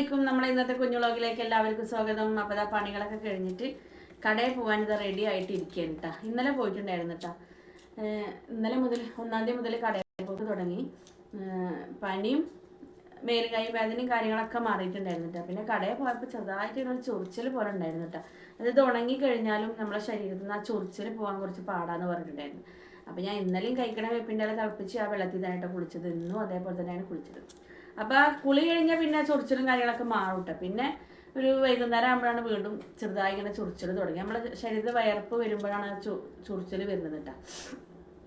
ും നമ്മളെ ഇന്നത്തെ കുഞ്ഞുളോകിലേക്ക് എല്ലാവർക്കും സ്വാഗതം. അപ്പോൾ ആ പണികളൊക്കെ കഴിഞ്ഞിട്ട് കടയിൽ പോകാൻ ഇത് റെഡി ആയിട്ട് ഇരിക്കുകയാണ് കേട്ടോ ഇന്നലെ പോയിട്ടുണ്ടായിരുന്നു കേട്ടോ ഇന്നലെ മുതൽ ഒന്നാം തീയതി മുതൽ കടയിൽ പോക്ക് തുടങ്ങി. പനിയും മേലും കൈ വേദനയും കാര്യങ്ങളൊക്കെ മാറിയിട്ടുണ്ടായിരുന്നു കേട്ടോ പിന്നെ കടയിൽ പോയപ്പോൾ ചെറുതായിട്ട് ഒരു ചൊറിച്ചിൽ പോലെ ഉണ്ടായിരുന്നു കേട്ടോ അത് ഉണങ്ങി കഴിഞ്ഞാലും നമ്മളെ ശരീരത്തിൽ നിന്ന് ആ ചൊറിച്ചിൽ പോകാൻ കുറച്ച് പാടാന്ന് പറഞ്ഞിട്ടുണ്ടായിരുന്നു. അപ്പോൾ ഞാൻ ഇന്നലെയും കഴിക്കണ വേപ്പിന്റെ തിളപ്പിച്ച് ആ വെള്ളത്തിൽ തന്നെയായിട്ട് കുളിച്ചത്. ഇന്നും അതേപോലെ തന്നെയാണ് കുളിച്ചത്. അപ്പോൾ ആ കുളി കഴിഞ്ഞാൽ പിന്നെ ചൊറിച്ചിലും കാര്യങ്ങളൊക്കെ മാറും കേട്ടോ പിന്നെ ഒരു വൈകുന്നേരം ആകുമ്പോഴാണ് വീണ്ടും ചെറുതായി ഇങ്ങനെ ചൊറിച്ചിൽ തുടങ്ങി. നമ്മുടെ ശരീരത്തിൽ വയർപ്പ് വരുമ്പോഴാണ് ചൊ- ചൊറിച്ചിൽ വരുന്നത് കേട്ടോ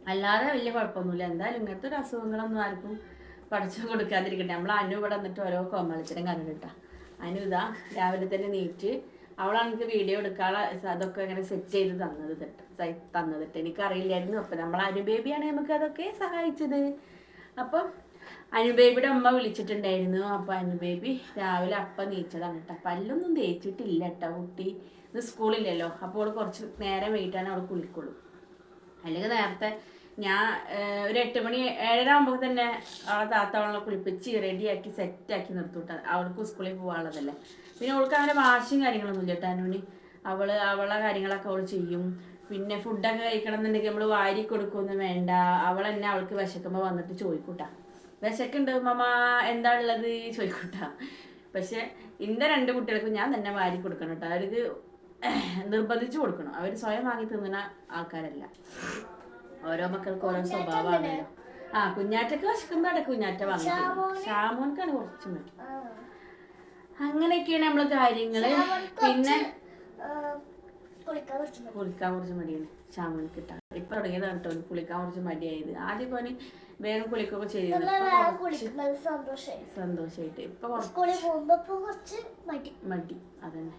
അല്ലാതെ വലിയ കുഴപ്പമൊന്നുമില്ല. എന്തായാലും ഇങ്ങനത്തെ ഒരു അസുഖങ്ങളൊന്നും ആർക്കും പഠിച്ചു കൊടുക്കാതിരിക്കട്ടെ. നമ്മൾ അനു ഇവിടെ വന്നിട്ട് ഓരോ കോമാളിത്തരം കണ്ടിട്ടാ അനു ഇതാ രാവിലെ തന്നെ നീറ്റ്. അവളാണ് എനിക്ക് വീഡിയോ എടുക്കാനുള്ള അതൊക്കെ ഇങ്ങനെ സെറ്റ് ചെയ്ത് തന്നത് തന്നത് തൊട്ട് എനിക്കറിയില്ലായിരുന്നു. അപ്പം നമ്മൾ അനു ബേബിയാണ് നമുക്ക് അതൊക്കെ സഹായിച്ചത്. അപ്പം അനുബേബിയുടെ അമ്മ വിളിച്ചിട്ടുണ്ടായിരുന്നു. അപ്പോൾ അനുബേബി രാവിലെ അപ്പം നീച്ചതാണ് കേട്ടോ. പല്ലൊന്നും തേച്ചിട്ടില്ല കേട്ടോ കുട്ടി. ഇത് സ്കൂളില്ലല്ലോ. അപ്പോൾ അവൾ കുറച്ച് നേരം വൈകിട്ടാണ് അവൾ കുളിക്കുള്ളൂ. അല്ലെങ്കിൽ നേരത്തെ ഞാൻ ഒരു എട്ട് മണി ഏഴര ആകുമ്പോൾ തന്നെ അവളെ താത്ത അവളെ കുളിപ്പിച്ച് റെഡിയാക്കി സെറ്റാക്കി നിർത്തൂട്ട അവൾക്ക് സ്കൂളിൽ പോകാനുള്ളതല്ലേ പിന്നെ അവൾക്ക് അങ്ങനെ വാശിയും കാര്യങ്ങളൊന്നും ഇല്ല കേട്ടോ അനുവിന്. അവൾ അവളെ കാര്യങ്ങളൊക്കെ അവൾ ചെയ്യും. പിന്നെ ഫുഡൊക്കെ കഴിക്കണം എന്നുണ്ടെങ്കിൽ നമ്മൾ വാരി കൊടുക്കൊന്നും വേണ്ട. അവൾ തന്നെ അവൾക്ക് വിശക്കുമ്പോൾ വന്നിട്ട് ചോദിക്കൂട്ടാ വിശക്കുണ്ട് മമ്മ എന്താ ഉള്ളത് ചോദിക്കൂട്ടാ. പക്ഷെ ഇന്റെ രണ്ട് കുട്ടികൾക്കും ഞാൻ തന്നെ വാരി കൊടുക്കണം കേട്ടോ. അവർക്ക് നിർബന്ധിച്ച് കൊടുക്കണം. അവർ സ്വയം വാങ്ങി തിന്നുന്ന ആൾക്കാരല്ല. ഓരോ മക്കൾക്ക് ഓരോ സ്വഭാവമാണല്ലോ. ആ കുഞ്ഞാറ്റക്ക് വിശക്കുമ്പോഴാണ് കുഞ്ഞാറ്റ വാങ്ങി ഷാമോൻക്കാണ് കുറച്ച് അങ്ങനെയൊക്കെയാണ് നമ്മൾ കാര്യങ്ങൾ. പിന്നെ കുളിക്കാൻ കുറച്ച്. മടിയാണ്. ഷാമോൻക്ക് കിട്ടാൻ ഇപ്പൊ തുടങ്ങിയതാണ് കേട്ടോ കുളിക്കാൻ കുറച്ച് മടിയായത്. ആദ്യം പോന് വേഗം കുളിക്കൊക്കെ ചെയ്തു സന്തോഷായിട്ട്. ഇപ്പൊ മടി. അതന്നെ.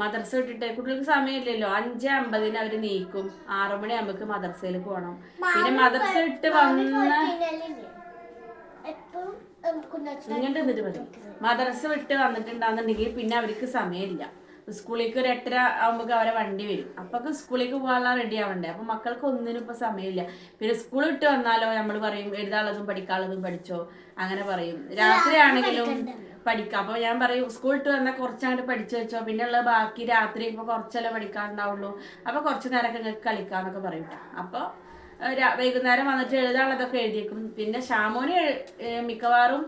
മദർസ വിട്ടിട്ട് കുട്ടികൾക്ക് സമയമില്ലല്ലോ. അഞ്ച് അമ്പതിന് അവർ നീക്കും. ആറു മണി ആകുമ്പോക്ക് മദർസയിലേക്ക് പോകണം പിന്നെ മദർസ ഇട്ട് വന്ന ഇങ്ങോട്ട് മതി മദർസ വിട്ട് വന്നിട്ടുണ്ടാകുന്നുണ്ടെങ്കിൽ പിന്നെ അവർക്ക് സമയമില്ല. സ്കൂളിലേക്ക് ഒരു എട്ടര ആകുമ്പോൾ അവരെ വണ്ടി വരും. അപ്പൊ സ്കൂളിലേക്ക് പോകാനുള്ള റെഡി ആവണ്ടേ? അപ്പൊ മക്കൾക്ക് ഒന്നിനും ഇപ്പൊ സമയമില്ല. പിന്നെ സ്കൂൾ വിട്ട് വന്നാലോ നമ്മൾ പറയും എഴുതാനുള്ളതും പഠിക്കാനുള്ളതും പഠിച്ചോ? അങ്ങനെ പറയും. രാത്രിയാണെങ്കിലും പഠിക്കാം. അപ്പൊ ഞാൻ പറയും സ്കൂൾ വിട്ട് വന്നാൽ കുറച്ചങ്ങോട്ട് പഠിച്ചു വെച്ചോ. പിന്നെ ഉള്ള ബാക്കി രാത്രി ഇപ്പൊ കുറച്ചല്ലേ പഠിക്കാനുണ്ടാവുള്ളൂ. അപ്പൊ കുറച്ച് നേരമൊക്കെ നിങ്ങൾക്ക് കളിക്കാന്നൊക്കെ പറയും. അപ്പൊ വൈകുന്നേരം വന്നിട്ട് എഴുതാനുള്ളതൊക്കെ എഴുതിയേക്കും. പിന്നെ ഷാമോന് മിക്കവാറും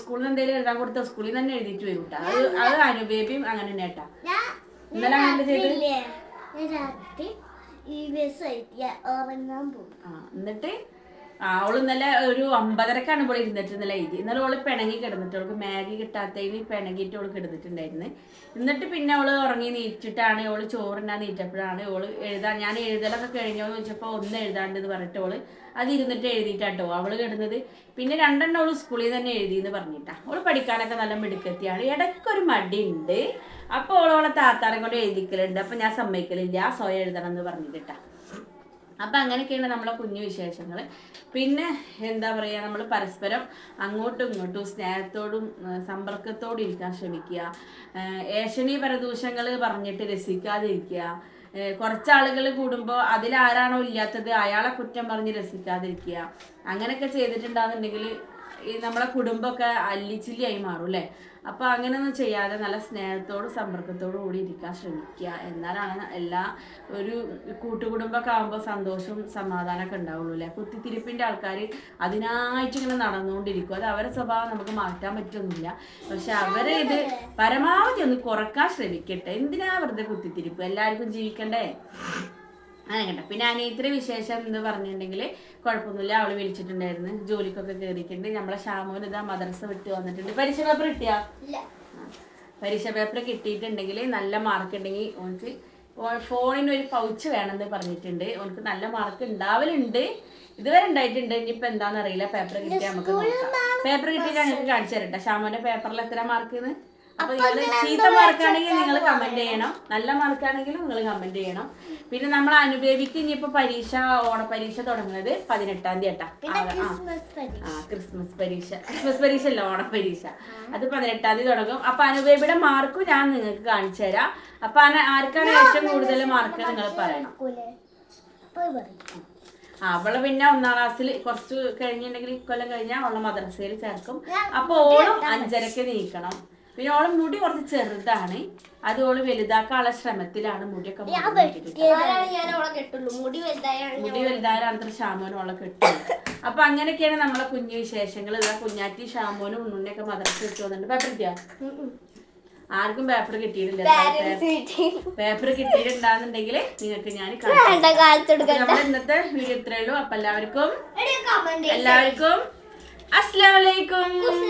സ്കൂളിൽ നിന്ന് എന്തെങ്കിലും എഴുതാൻ കൊടുത്ത സ്കൂളിൽ തന്നെ എഴുതിട്ട് വരും. അത് അത് അനുബേബിയും അങ്ങനെ തന്നെ കേട്ടാ ഇന്നലെ അങ്ങനെ ചെയ്ത്? ഇല്ലേ, ഞാൻ രാത്രി ഈ ബസ് ഉറങ്ങാൻ പോകും ആ എന്നിട്ട്? ആ അവൾ ഇന്നലെ ഒരു ഒമ്പതരക്കാണ് ഇവിടെ ഇരുന്നിട്ട് ഇന്നലെ എഴുതി. ഇന്നലെ അവൾ പിണങ്ങി കിടന്നിട്ട് അവൾക്ക് മാഗി കിട്ടാത്തതിന് പിണങ്ങിയിട്ട് അവൾക്ക് കിടന്നിട്ടുണ്ടായിരുന്നു. എന്നിട്ട് പിന്നെ അവൾ ഉറങ്ങി നീച്ചിട്ടാണ് അവൾ ചോറിനാ നീറ്റപ്പോഴാണ് അവൾ എഴുതാൻ ഞാൻ എഴുതലൊക്കെ കഴിഞ്ഞോ എന്ന് ചോദിച്ചപ്പോൾ ഒന്ന് എഴുതാണ്ട് എന്ന് പറഞ്ഞിട്ട് അവൾ അത് ഇരുന്നിട്ട് എഴുതിയിട്ടാട്ടോ അവൾ കിടന്നത്. പിന്നെ രണ്ടെണ്ണം അവൾ സ്കൂളിൽ തന്നെ എഴുതി എന്ന് പറഞ്ഞിട്ടാ. അവൾ പഠിക്കാനൊക്കെ നല്ല മിടുക്കത്തിയാണ്. ഇടയ്ക്കൊരു മടിയുണ്ട്. അപ്പോൾ അവളോളെ താത്താരം കൊണ്ട് എഴുതിക്കലുണ്ട്. അപ്പൊ ഞാൻ സമ്മതിക്കലില്ല. സ്വയം എഴുതണം എന്ന് പറഞ്ഞിട്ടാ. അപ്പം അങ്ങനെയൊക്കെയാണ് നമ്മളെ കുഞ്ഞു വിശേഷങ്ങൾ പിന്നെ എന്താ പറയുക നമ്മൾ പരസ്പരം അങ്ങോട്ടും ഇങ്ങോട്ടും സ്നേഹത്തോടും സമ്പർക്കത്തോടും ഇരിക്കാൻ ശ്രമിക്കുക. ഏഷണി പരദൂഷങ്ങൾ പറഞ്ഞിട്ട് രസിക്കാതിരിക്കുക. കുറച്ചാളുകൾ കൂടുമ്പോൾ അതിലാരാണോ ഇല്ലാത്തത് അയാളെ കുറ്റം പറഞ്ഞ് രസിക്കാതിരിക്കുക. അങ്ങനെയൊക്കെ ചെയ്തിട്ടുണ്ടാകുന്നുണ്ടെങ്കിൽ ഈ നമ്മളെ കുടുംബമൊക്കെ അല്ലിച്ചില്ലിയായി മാറും അല്ലേ? അപ്പോൾ അങ്ങനെയൊന്നും ചെയ്യാതെ നല്ല സ്നേഹത്തോടും സമ്പർക്കത്തോടും കൂടി ഇരിക്കാൻ ശ്രമിക്കുക. എന്നാലാണ് എല്ലാ ഒരു കൂട്ടുകുടുംബമൊക്കെ ആകുമ്പോൾ സന്തോഷവും സമാധാനമൊക്കെ ഉണ്ടാവുള്ളൂ അല്ലേ? കുത്തിത്തിരിപ്പിന്റെ ആൾക്കാർ അതിനായിട്ട് ഇങ്ങനെ നടന്നുകൊണ്ടിരിക്കും. അത് അവരുടെ സ്വഭാവം നമുക്ക് മാറ്റാൻ പറ്റൊന്നുമില്ല. പക്ഷെ അവരെ ഇത് പരമാവധി ഒന്ന് കുറയ്ക്കാൻ ശ്രമിക്കട്ടെ. എന്തിനാ വെറുതെ കുത്തിത്തിരിപ്പ്? എല്ലാവർക്കും ജീവിക്കണ്ടേ? അങ്ങനെ കേട്ടോ പിന്നെ അനിയത്തിന് വിശേഷം എന്ന് പറഞ്ഞിട്ടുണ്ടെങ്കിൽ കുഴപ്പമൊന്നുമില്ല. അവൾ വിളിച്ചിട്ടുണ്ടായിരുന്നു. ജോലിക്കൊക്കെ കയറിയിട്ടുണ്ട് നമ്മളെ ഷാമോൻ ഇതാ മദ്രസ വിട്ട് വന്നിട്ടുണ്ട്. പരീക്ഷ പേപ്പർ കിട്ടിയാ? പരീക്ഷ പേപ്പർ കിട്ടിയിട്ടുണ്ടെങ്കിൽ നല്ല മാർക്ക് ഉണ്ടെങ്കിൽ ഓനക്ക് ഫോണിന് ഒരു പൗച്ച് വേണമെന്ന് പറഞ്ഞിട്ടുണ്ട്. ഓനക്ക് നല്ല മാർക്ക് ഉണ്ടാവലുണ്ട്. ഇതുവരെ ഉണ്ടായിട്ടുണ്ട്. ഇനിയിപ്പൊ എന്താണെന്ന് അറിയില്ല. പേപ്പർ കിട്ടിയാൽ നമുക്ക് പേപ്പർ കിട്ടിയിട്ട് ഞങ്ങൾക്ക് കാണിച്ചു തരട്ടെ? ഷാമോന്റെ പേപ്പറിൽ എത്ര മാർക്ക് അപ്പൊ നിങ്ങൾ ചീത്ത മാർക്കാണെങ്കിൽ നിങ്ങൾ കമന്റ് ചെയ്യണം. നല്ല മാർക്കാണെങ്കിലും നിങ്ങൾ കമന്റ് ചെയ്യണം. പിന്നെ നമ്മൾ അനുഭവിക്ക് ഇനിയിപ്പോ പരീക്ഷ ഓണപരീക്ഷ തുടങ്ങുന്നത് പതിനെട്ടാം തീയതി ആ. ക്രിസ്മസ് പരീക്ഷ. ക്രിസ്മസ് പരീക്ഷ. അല്ല ഓണപരീക്ഷ അത് പതിനെട്ടാം തീയതി തുടങ്ങും. അപ്പൊ അനുഭവിയുടെ മാർക്കും ഞാൻ നിങ്ങൾക്ക് കാണിച്ചു തരാം. അപ്പൊ ആർക്കാണ് ഏറ്റവും കൂടുതൽ മാർക്ക് നിങ്ങൾ പറയണം? അവൾ പിന്നെ ഒന്നാം ക്ലാസ്സിൽ കുറച്ച് കഴിഞ്ഞിട്ടുണ്ടെങ്കിൽ ഇക്കൊല്ലം കഴിഞ്ഞാൽ അവളെ മദ്രസയിൽ ചേർക്കും. അപ്പോൾ അപ്പൊ ഓളും അഞ്ചരക്ക് നീക്കണം. പിന്നെ ഓളെ മുടി കുറച്ച് ചെറുതാണ്. അത് ഓൾ വലുതാക്കാനുള്ള ശ്രമത്തിലാണ് മുടിയൊക്കെ മുടി വലുതായാലും അത്ര ഷാമോനും ഓളെ കിട്ടും അപ്പൊ അങ്ങനെയൊക്കെയാണ് നമ്മളെ കുഞ്ഞു വിശേഷങ്ങൾ ഇതാ കുഞ്ഞാറ്റി ഷാമോനും ഉണ്ണുണ്ണിയൊക്കെ മദ്രസ കിട്ടുന്നുണ്ട് പേപ്പർ ആർക്കും പേപ്പർ കിട്ടിയിട്ടില്ല. പേപ്പർ കിട്ടിയിട്ടുണ്ടാകുന്നുണ്ടെങ്കിൽ നിങ്ങൾക്ക് ഞാൻ നമ്മുടെ ഇന്നത്തെ വീഡിയോ ഇത്രയുള്ളൂ അപ്പൊ എല്ലാവർക്കും എല്ലാവർക്കും എല്ലാവർക്കും അസ്സലാമലൈക്കും